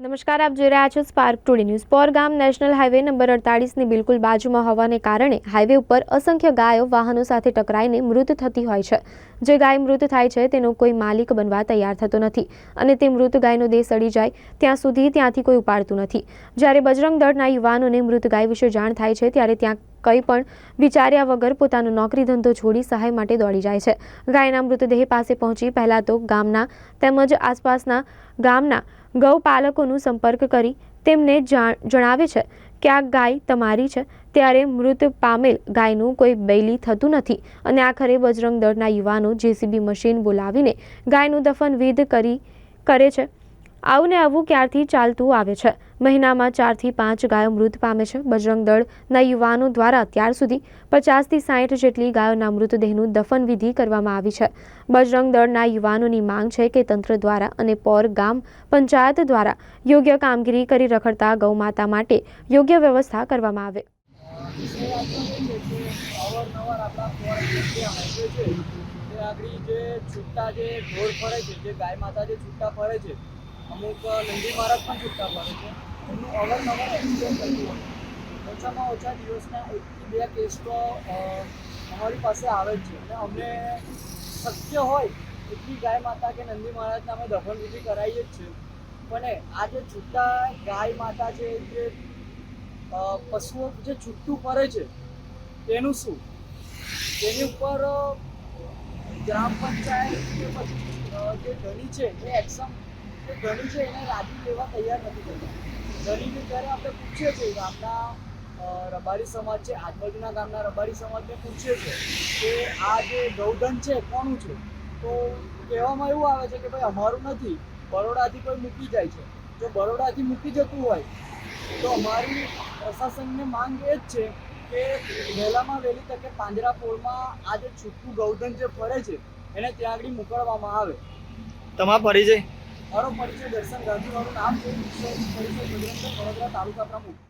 નમસ્કાર, આપ જોઈ રહ્યા છો સ્પાર્ક ટુડે ન્યૂઝ. પોર ગામ નેશનલ હાઈવે નંબર અડતાળીસની બિલકુલ બાજુમાં હોવાને કારણે હાઈવે ઉપર અસંખ્ય ગાયો, વાહનો સાથે ટકરાઈને મૃત થતી હોય છે. જે ગાય મૃત થાય છે, તેનો કોઈ માલિક બનવા તૈયાર થતો નથી અને તે મૃત ગાયનો દેહ સડી જાય ત્યાં સુધી ત્યાંથી કોઈ ઉપાડતું નથી. જ્યારે બજરંગ દળના યુવાનોને મૃત ગાય વિશે જાણ થાય છે, ત્યારે ત્યાં કંઈ પણ વિચાર્યા વગર પોતાનો નોકરી ધંધો છોડી સહાય માટે દોડી જાય છે. ગાયના મૃતદેહ પાસે પહોંચી પહેલાં તો ગામના તેમજ આસપાસના ગામના ગૌપાલકોનું સંપર્ક કરી તેમને જાણ, જણાવે છે કે આ ગાય તમારી છે. ત્યારે મૃત પામેલ ગાયનું કોઈ બૈલી થતું નથી અને આખરે બજરંગ દળના યુવાનો જેસીબી મશીન બોલાવીને ગાયનું દફન વિધ કરી, કરે છે. આવું ને આવું ક્યારથી ચાલતું આવે છે? મહિનામાં ચારથી પાંચ ગાયો મૃત પામે છે. બજરંગ દળના યુવાનો દ્વારા અત્યાર સુધી પચાસથી સાઠ જેટલી ગાયોના મૃતદેહનું દફન વિધિ કરવામાં આવી છે. બજરંગ દળના યુવાનોની માંગ છે કે તંત્ર દ્વારા અને પોર ગામ પંચાયત દ્વારા યોગ્ય કામગીરી કરી રખડતા ગૌમાતા માટે યોગ્ય વ્યવસ્થા કરવામાં આવે. આગળ જે છૂટા જે ઢોર ફરે છે, જે ગાય માતા જે છૂટા ફરે છે અમુક નંદી મહારાજ પણ છૂટતા પડે છે. એમનું અવારનવાર એક્સિડન્ટ થતું હોય. ઓછામાં ઓછા દિવસના એકથી બે કેસ તો અમારી પાસે આવે જ છે. અને અમને શક્ય હોય એટલી ગાય માતા કે નંદી મહારાજને અમે દફનવિધિ કરાવીએ જ છે પણ આ જે છૂટતા ગાય માતા છે જે પશુઓ જે છૂટું ફરે છે, તેનું શું? તેની ઉપર ગ્રામ પંચાયત કે પછી જે ધણી છે, એ એક્શન ધણી છે એને રાજી લેવા તૈયાર નથી થતા ધણીને જ્યારે આપણે પૂછીએ છીએ ગામના રબારી સમાજ છે આજુબાજુના ગામના રબારી સમાજને પૂછીએ છીએ કે આ જે ગૌધન છે કોનું છે? તો કહેવામાં એવું આવે છે કે ભાઈ અમારું નથી, બરોડાથી કોઈ મૂકી જાય છે. જો બરોડાથી મૂકી જતું હોય, તો અમારી પ્રશાસનને માંગ એ જ છે કે વહેલામાં વહેલી તકે પાંજરાપોળમાં આ જે છૂટું ગૌધન જે ફરે છે, એને ત્યાં આગળ મોકલવામાં આવે. તમારો પરિચય? મારો પરિચય દર્શન ગાંધી મારું નામ છે. પરિચય બજરંગ તાલુકા પ્રમુખ